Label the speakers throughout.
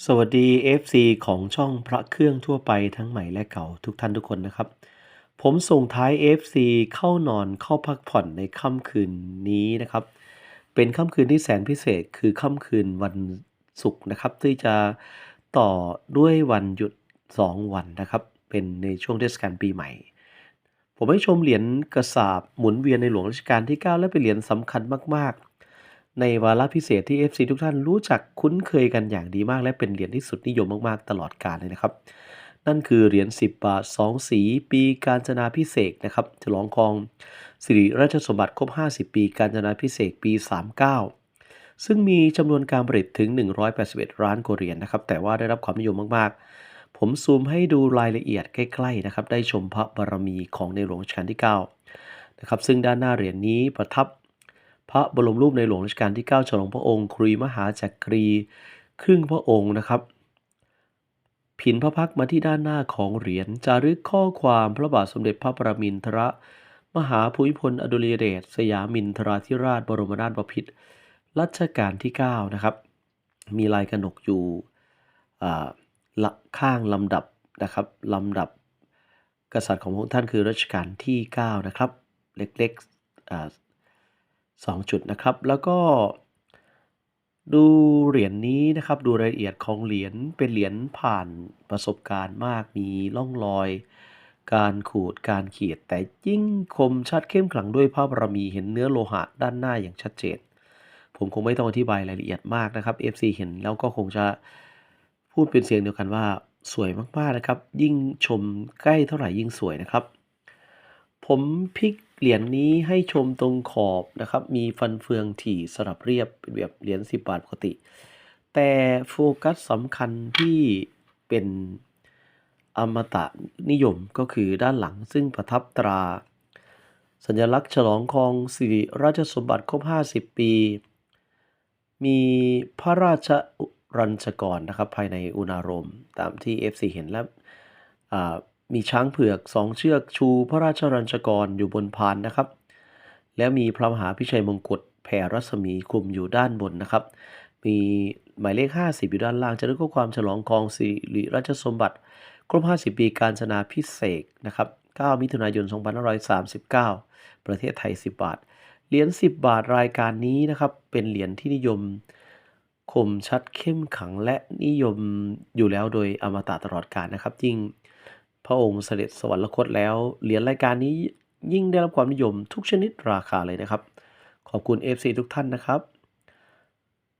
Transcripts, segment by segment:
Speaker 1: สวัสดี FC ของช่องพระเครื่องทั่วไปทั้งใหม่และเก่าทุกท่านทุกคนนะครับ ผมส่งท้าย FC เข้านอนเข้าพักผ่อนในค่ำคืนนี้นะครับ เป็นค่ำคืนที่แสนพิเศษคือค่ำคืนวันศุกร์นะครับที่จะต่อด้วยวันหยุด 2 วันนะครับ เป็นในช่วงเทศกาลปีใหม่ ผมให้ชมเหรียญกระสาบหมุนเวียนในหลวงรัชกาลที่ 9 และเป็นเหรียญสำคัญมากๆ ในวาระพิเศษที่ FC ทุกท่านรู้จักคุ้นเคยกันอย่างดีมาก และเป็นเหรียญที่สุดนิยมมากๆ ตลอดกาลเลยนะครับ นั่นคือเหรียญ 10 บาท 2 สี ปีกาญจนาพิเศษนะครับฉลองครองสิริราชสมบัติครบ 50 ปีกาญจนาพิเศษปี 39 ซึ่งมีจำนวนการผลิตถึง 181ล้านกว่าเหรียญนะครับ แต่ว่าได้รับความนิยมมากๆ ผมซูมให้ดูรายละเอียดใกล้ๆนะครับ ได้ชมพระบารมีของในหลวงรัชกาลที่ 9 นะครับ ซึ่งด้านหน้าเหรียญนี้ประทับ พระบรมรูปในหลวงรัชกาลที่ 9 ฉลองพระองค์ครีมหาจักรี ครึ่งพระองค์นะครับ ผินพระพักมาที่ด้านหน้าของเหรียญจารึกข้อความพระบาทสมเด็จพระปรมินทรมหาภูมิพลอดุลยเดชสยามินทราธิราชบรมนาถบพิตรรัชกาลที่ 9 นะครับ มีลายกระหนกอยู่ข้างลำดับนะครับลำดับกษัตริย์ของพระองค์ท่านคือรัชกาลที่ 9 นะครับ เล็กๆ อ่าสองจุดนะครับ แล้วก็ ดูเหรียญนี้นะครับ ดูรายละเอียดของเหรียญเป็นเหรียญผ่านประสบการณ์มากมีร่องรอย การขูดการขีด แต่ยิ่งคมชัดเข้มขลังด้วยพระบารมีเห็นเนื้อโลหะด้านหน้าอย่างชัดเจน ผมคงไม่ต้องอธิบายรายละเอียดมากนะครับ FC เห็นแล้วก็คงจะพูดเป็นเสียงเดียวกันว่าสวยมากๆนะครับ ยิ่งชมใกล้เท่าไหร่ยิ่งสวยนะครับ ผมพลิก เหรียญนี้ให้ชมตรงขอบนะครับ มีฟันเฟืองถี่สลับเรียบเป็นแบบเหรียญ10 บาทปกติ แต่โฟกัสสำคัญที่เป็นอมตะนิยมก็คือด้านหลังซึ่งประทับตรา สัญลักษณ์ฉลองครองสิริราชสมบัติครบ 50 ปี มีพระราชรัญชกรนะครับภายในอุณารมณ์ตามที่ FC เห็นแล้ว มีช้างเผือกสองเชือกชูพระราชรัญชกรอยู่บนพานนะครับ แล้วมีพระมหาพิชัยมงกุฎแผ่รัศมีคลุมอยู่ด้านบนนะครับ มีหมายเลข 50 อยู่ด้านล่างจะได้ข้อความฉลองกองสิริราชสมบัติ ครบ 50 ปีการชนาพิเศษนะครับ 9 มิถุนายน 2539 ประเทศไทย 10 บาท เหรียญ 10 บาทรายการนี้นะครับ เป็นเหรียญที่นิยมคมชัดเข้มขังและนิยมอยู่แล้วโดยอมตะตลอดกาลนะครับยิ่ง ระองค์เสด็จสวรรคตแล้ว เหรียญรายการนี้ยิ่งได้รับความนิยมทุกชนิดราคาเลยนะครับ ขอบคุณ FC ทุกท่านนะครับ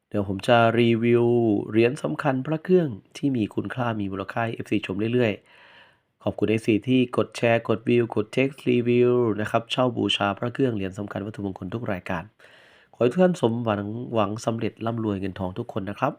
Speaker 1: เดี๋ยวผมจะรีวิวเหรียญสำคัญพระเครื่องที่มีคุณค่ามีมูลค่า FC ชมเรื่อยๆ ขอบคุณ FC ที่กดแชร์กดวิว กดเท็กซ์รีวิวนะครับเช่าบูชาพระเครื่องเหรียญสำคัญวัตถุมงคลทุกรายการ ขอให้ทุกท่านสมหวังหวังสำเร็จร่ำรวยเงินทองทุกคนนะครับ